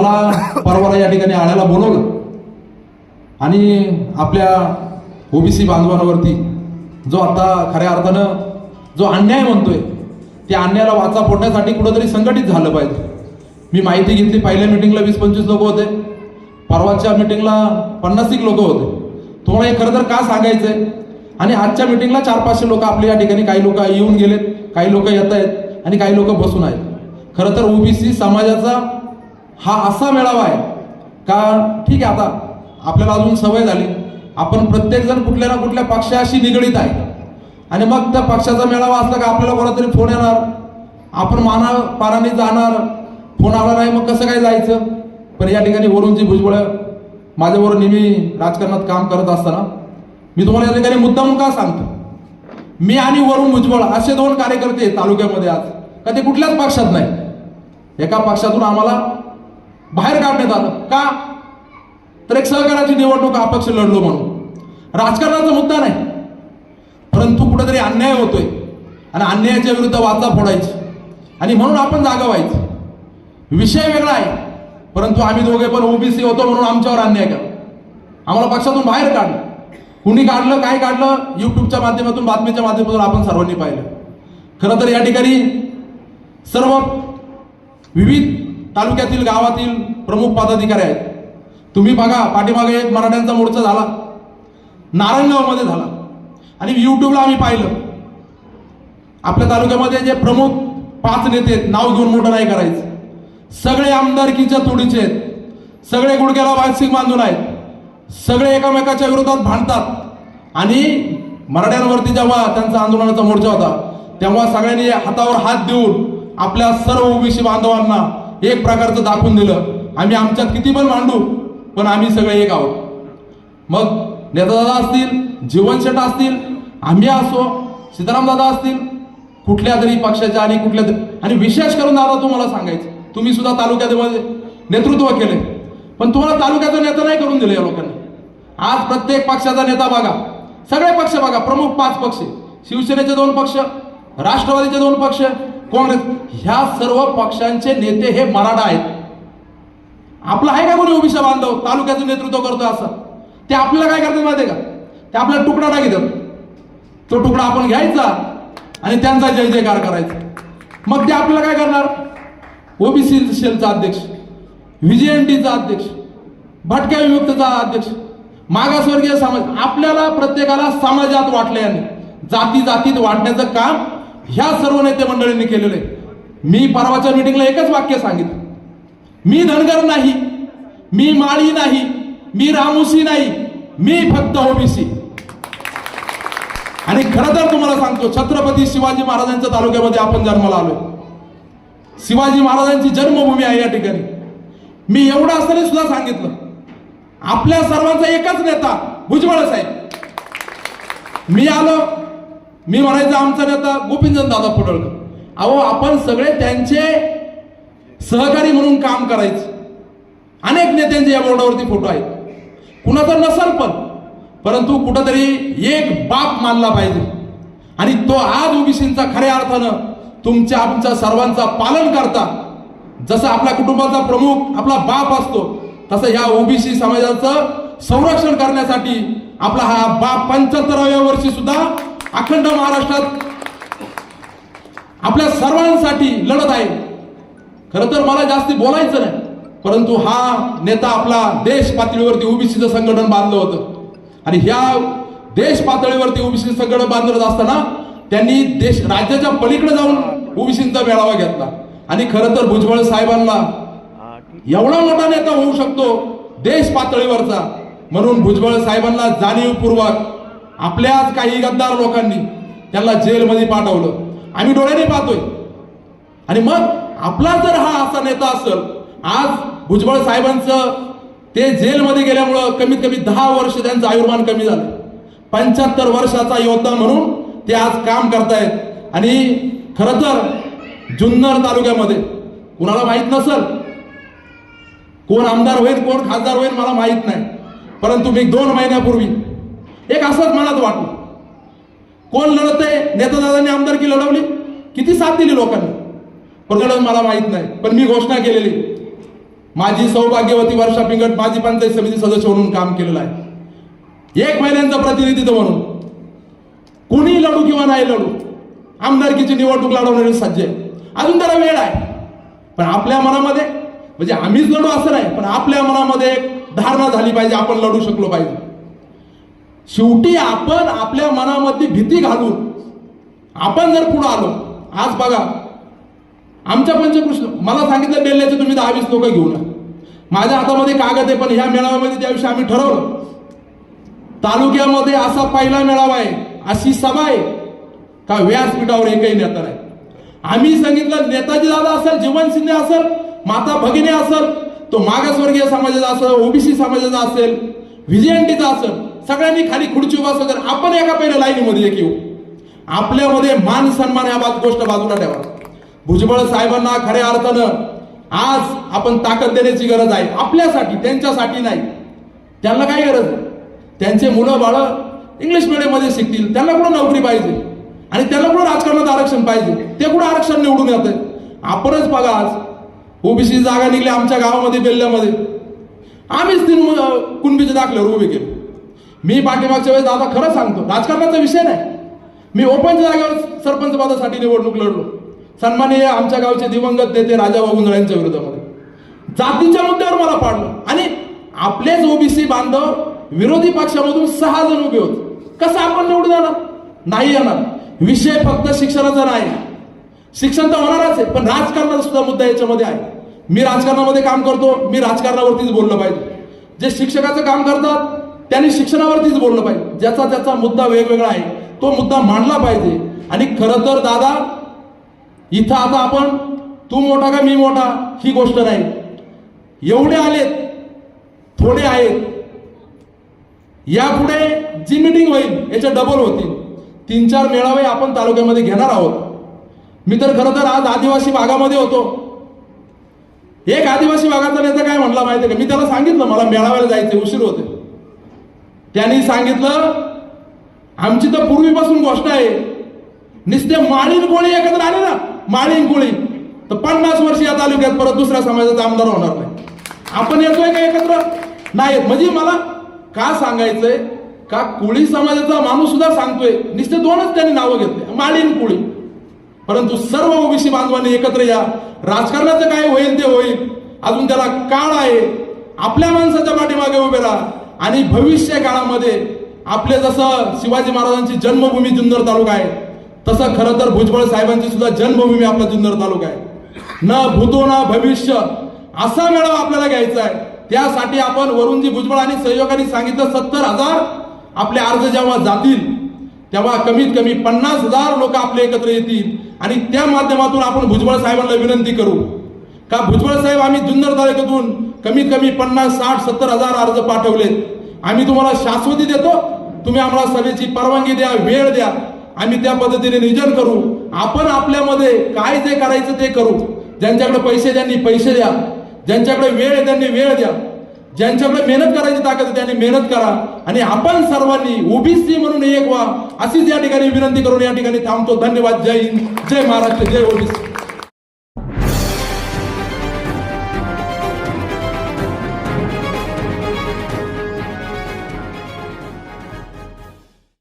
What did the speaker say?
मला परवाला या ठिकाणी आळ्याला बोलवलं. आणि आपल्या ओबीसी बांधवांवरती जो आता खऱ्या अर्थानं जो अन्याय म्हणतोय त्या अन्यायाला वाचा फोडण्यासाठी कुठंतरी संघटित झालं पाहिजे. मी माहिती घेतली पहिल्या मिटिंगला वीस पंचवीस लोक होते. परवाच्या मिटिंगला पन्नास एक लोक होते. तुम्हाला हे खरं तर का सांगायचंय? आणि आजच्या मिटिंगला चार पाचशे लोक आपले या ठिकाणी काही लोक येऊन गेलेत काही लोक येत आहेत आणि काही लोक बसून आहेत. खरं तर ओबीसी समाजाचा हा असा मेळावा आहे. का ठीक आहे आता आपल्याला अजून सवय झाली. आपण प्रत्येकजण कुठल्या ना कुठल्या पक्षाशी निगडीत आहे. आणि मग त्या पक्षाचा मेळावा असला का आपल्याला कोणातरी फोन येणार? आपण माना पाराने जाणार. फोन आला नाही मग कसं काय जायचं? पण या ठिकाणी वरूनची भुजबळ माझ्याबरोबर नेहमी राजकारणात काम करत असताना मी तुम्हाला या ठिकाणी मुद्दाम का सांगतो? मी आणि वरुण भुजबळ असे दोन कार्यकर्ते आहेत तालुक्यामध्ये आज. का ते कुठल्याच पक्षात नाही. एका पक्षातून आम्हाला बाहेर काढण्यात आलं. का? तर एक सहकाराची निवडणूक अपक्ष लढलो म्हणून. राजकारणाचा मुद्दा नाही. परंतु कुठेतरी अन्याय होतोय. आणि अन्यायाच्या विरुद्ध वाचा फोडायची. आणि म्हणून आपण जागा व्हायचं. विषय वेगळा आहे. परंतु आम्ही दोघे पण ओबीसी होतो म्हणून आमच्यावर अन्याय करा. आम्हाला पक्षातून बाहेर काढलं. कुणी काढलं काय काढलं? युट्यूबच्या माध्यमातून बातमीच्या माध्यमातून आपण सर्वांनी पाहिलं. खरं तर या ठिकाणी सर्व विविध तालुक्यातील गावातील प्रमुख पदाधिकारी आहेत. तुम्ही बघा पाठीमागे एक मराठ्यांचा मोर्चा झाला. नारायणगावमध्ये झाला. आणि यूट्यूबला आम्ही पाहिलं. आपल्या तालुक्यामध्ये जे प्रमुख पाच नेते आहेत, नाव घेऊन मोठं नाही करायचं. सगळे आमदारकीच्या तोडीचे आहेत. सगळे गुडघ्याला वासिक बांधून आहेत. सगळे एकामेकाच्या विरोधात भांडतात. आणि मराठ्यांवरती जेव्हा त्यांचा आंदोलनाचा मोर्चा होता तेव्हा सगळ्यांनी हातावर हात देऊन आपल्या सर्व ओबीसी बांधवांना एक प्रकारचं दाखवून दिलं. आम्ही आमच्यात किती पण मांडू पण आम्ही सगळे एक आहोत. मग नेतादादा असतील जीवनशेट असतील आम्ही असो सीताराम दादा असतील कुठल्या तरी पक्षाच्या आणि कुठल्या तरी आणि विशेष करून दादा तुम्हाला सांगायचं. तुम्ही सुद्धा तालुक्यामध्ये नेतृत्व केले पण तुम्हाला तालुक्याचा नेता नाही करून दिलं या लोकांनी. आज प्रत्येक पक्षाचा नेता बघा. सगळे पक्ष बघा. प्रमुख पाच पक्ष. शिवसेनेचे दोन पक्ष राष्ट्रवादीचे दोन पक्ष काँग्रेस ह्या सर्व पक्षांचे नेते हे मराठा आहेत. आपला आहे का कोणी ओबीसी बांधव? तालुक्याचं नेतृत्व करतो असं. ते आपल्याला काय करतात माहिती का? ते आपला तुकडा टाकीतात. तो तुकडा आपण घ्यायचा आणि त्यांचा जय जयकार करायचा. मग ते आपल्याला काय करणार? ओबीसी सेलचा अध्यक्ष व्हीजीएनटीचा अध्यक्ष भटक्या विमुक्तचा अध्यक्ष मागासवर्गीय समाज आपल्याला प्रत्येकाला समाजात वाटल्याने जाती जातीत वाटण्याचं काम ह्या सर्व नेते मंडळींनी केलेलं. आहे मी परवाच्या मिटिंगला एकच वाक्य सांगितलं. मी धनगर नाही मी माळी नाही मी रामुसी नाही मी फक्त ओबीसी. आणि खरं तर तुम्हाला सांगतो छत्रपती शिवाजी महाराजांच्या तालुक्यामध्ये आपण जन्माला आलोय. शिवाजी महाराजांची जन्मभूमी आहे या ठिकाणी. मी एवढं असताना सुद्धा सांगितलं. आपल्या सर्वांचा एकच नेता भुजबळ साहेब. मी आलो मी म्हणायचं आमचा नेता गोपीचंद दादा पडळकर. अहो आपण सगळे त्यांचे सहकारी म्हणून काम करायचं. अनेक नेत्यांचे या बोर्डावरती फोटो आहेत. कुणाचा नसल पण. परंतु कुठंतरी एक बाप मानला पाहिजे. आणि तो आज ओबीसींचा खऱ्या अर्थानं तुमच्या आमच्या सर्वांचा पालन करता. जसं आपल्या कुटुंबाचा प्रमुख आपला बाप असतो तसं ह्या ओबीसी समाजाचं संरक्षण करण्यासाठी आपला हा बाप पंच्याहत्तराव्या वर्षी सुद्धा अखंड महाराष्ट्रात आपल्या सर्वांसाठी लढत आहे. खरं तर मला जास्ती बोलायचं नाही परंतु हा नेता आपला देश पातळीवरती ओबीसीचं संघटन बांधलं होतं. आणि ह्या देश पातळीवरती ओबीसी संघटन बांधत असताना त्यांनी देश राज्याच्या पलीकडे जाऊन ओबीसींचा मेळावा घेतला. आणि खरं तर भुजबळ साहेबांना एवढा मोठा नेता होऊ शकतो देश पातळीवरचा म्हणून भुजबळ साहेबांना जाणीवपूर्वक आपल्याच काही गद्दार लोकांनी त्यांना जेलमध्ये पाठवलं. आम्ही डोळ्याने पाहतोय. आणि मग आपला जर हा असा नेता असेल आज भुजबळ साहेबांचं ते जेलमध्ये गेल्यामुळं कमीत कमी दहा वर्ष त्यांचं आयुर्मान कमी झालं. पंच्याहत्तर वर्षाचा योद्धा म्हणून ते आज काम करतायत. आणि खरं तर जुन्नर तालुक्यामध्ये कुणाला माहीत नसल? कोण आमदार होईल कोण खासदार होईल मला माहीत नाही. परंतु मी दोन महिन्यापूर्वी एक असंच मनात वाटलं. कोण लढतंय? नेतादादांनी आमदारकी लढवली. किती साथ दिली लोकांनी? प्रगडन मला माहीत नाही पण मी घोषणा केलेली. माझी सौभाग्यवती वर्षा पिंगट माझी पंचायत समिती सदस्य म्हणून काम केलेलं आहे. एक महिन्यांचं प्रतिनिधित्व म्हणून. कुणी लढू किंवा नाही लढू आमदारकीची निवडणूक लढवणारे सज्ज आहे. अजून त्याला वेळ आहे. पण आपल्या मनामध्ये म्हणजे आम्हीच लढू असं नाही पण आपल्या मनामध्ये एक धारणा झाली पाहिजे आपण लढू शकलो पाहिजे. शेवटी आपण आपल्या मनामध्ये भीती घालून आपण जर पुढे आलो आज बघा आमच्या पंचकृष्ण मला सांगितलं बेल्ल्याचे तुम्ही दहा वीस लोक घेऊन माझ्या हातामध्ये कागद आहे पण ह्या मेळाव्यामध्ये त्याविषयी आम्ही ठरवलं तालुक्यामध्ये असा पहिला मेळावा आहे अशी सभा आहे का व्यासपीठावर एकही नेता नाही. आम्ही सांगितलं नेताजी दादा असेल जीवन शिंदे असेल माता भगिनी असेल तो मागासवर्गीय समाजाचा असेल ओबीसी समाजाचा असेल व्हिजिएनटीचा असेल सगळ्यांनी खाली खुर्ची उभा असेल तर आपण एका पहिल्या लाईनीमध्ये एक येऊ. आपल्यामध्ये मान सन्मान या बाब गोष्ट बाजूला ठेवा. भुजबळ साहेबांना खऱ्या अर्थानं आज आपण ताकद देण्याची गरज आहे. आपल्यासाठी त्यांच्यासाठी नाही. त्यांना काय गरज आहे? त्यांचे मुलं बाळं इंग्लिश मीडियममध्ये शिकतील. त्यांना कुठं नोकरी पाहिजे? आणि त्यांना कुठं राजकारणात आरक्षण पाहिजे? ते कुठं आरक्षण निवडून येत आपणच बघा आज. ओबीसी जागा निघल्या आमच्या गावामध्ये बेल्ल्यामध्ये. आम्हीच तीन कुणबीचे दाखल्यावर उभे केले. मी पाठीमागच्या वेळेस दादा खरं सांगतो राजकारणाचा विषय नाही. मी ओपनच्या जागेवर सरपंच पदासाठी निवडणूक लढलो. सन्माननीय आमच्या गावचे दिवंगत नेते राजा वागुंजळ्यांच्या विरोधामध्ये. जातीच्या मुद्द्यावर मला पाडलं. आणि आपलेच ओबीसी बांधव विरोधी पक्षामधून सहा जण उभे होते. कसं आपण निवडून येणार? नाही येणार. विषय फक्त शिक्षणाचा नाही. शिक्षण तर होणारच आहे पण राजकारणाचा सुद्धा मुद्दा याच्यामध्ये आहे. मी राजकारणामध्ये काम करतो मी राजकारणावरतीच बोललं पाहिजे. जे शिक्षकाचं काम करतात त्यांनी शिक्षणावरतीच बोललं पाहिजे. ज्याचा त्याचा मुद्दा वेगवेगळा आहे तो मुद्दा मांडला पाहिजे. आणि खरं तर दादा इथं आता आपण तू मोठा का मी मोठा ही गोष्ट नाही. एवढे आलेत थोडे आहेत. यापुढे जी मिटिंग होईल याच्या डबल होतील. तीन चार मेळावे आपण तालुक्यामध्ये घेणार आहोत. मी तर खरं तर आज आदिवासी भागामध्ये होतो. एक आदिवासी भागाचा नेता काय म्हणला माहिती का? मी त्याला सांगितलं मला मेळाव्याला जायचे उशीर होते त्यांनी सांगितलं आमची तर पूर्वीपासून गोष्ट आहे. नुसते माळीन कोळी एकत्र आले ना माळीन कोळी तर पन्नास वर्ष या तालुक्यात परत दुसऱ्या समाजाचा आमदार होणार नाही. आपण येतोय का एकत्र? नाही येत. म्हणजे मला का सांगायचंय? का कोळी समाजाचा माणूस सुद्धा सांगतोय. नुसते दोनच त्यांनी नावं घेतले. माळीन कोळी. परंतु सर्व ओबीसी बांधवांनी एकत्र या. राजकारणाचं काय होईल ते होईल. अजून त्याला काळ आहे. आपल्या माणसाच्या पाठीमागे उभे राहा. आणि भविष्य काळामध्ये आपले जसं शिवाजी महाराजांची जन्मभूमी जुन्नर तालुका आहे तसं खरं तर भुजबळ साहेबांची सुद्धा जन्मभूमी आपला जुन्नर तालुका आहे. न भूतो ना भविष्य असा मेळावा आपल्याला घ्यायचा आहे. त्यासाठी आपण वरुणजी भुजबळ आणि सहयोगाने सांगितलं सत्तर हजार आपले अर्ज जेव्हा जातील तेव्हा कमीत कमी पन्नास हजार लोक आपले एकत्र येतील. आणि त्या माध्यमातून आपण भुजबळ साहेबांना विनंती करू का भुजबळ साहेब आम्ही जुन्नर तालुक्यातून कमीत कमी पन्नास साठ सत्तर हजार अर्ज पाठवलेत. आम्ही तुम्हाला शाश्वती देतो. तुम्ही आम्हाला सभेची परवानगी द्या वेळ द्या. आम्ही त्या पद्धतीने नियोजन करू. आपण आपल्यामध्ये काय जे करायचं ते करू. ज्यांच्याकडे पैसे त्यांनी पैसे द्या. ज्यांच्याकडे वेळ त्यांनी वेळ द्या. ज्यांच्याकडे मेहनत करायची ताकद त्यांनी मेहनत करा. आणि आपण सर्वांनी ओबीसी म्हणून एक व्हा. अशीच या ठिकाणी विनंती करून या ठिकाणी थांबतो. धन्यवाद. जय हिंद. जय महाराष्ट्र. जय ओबीसी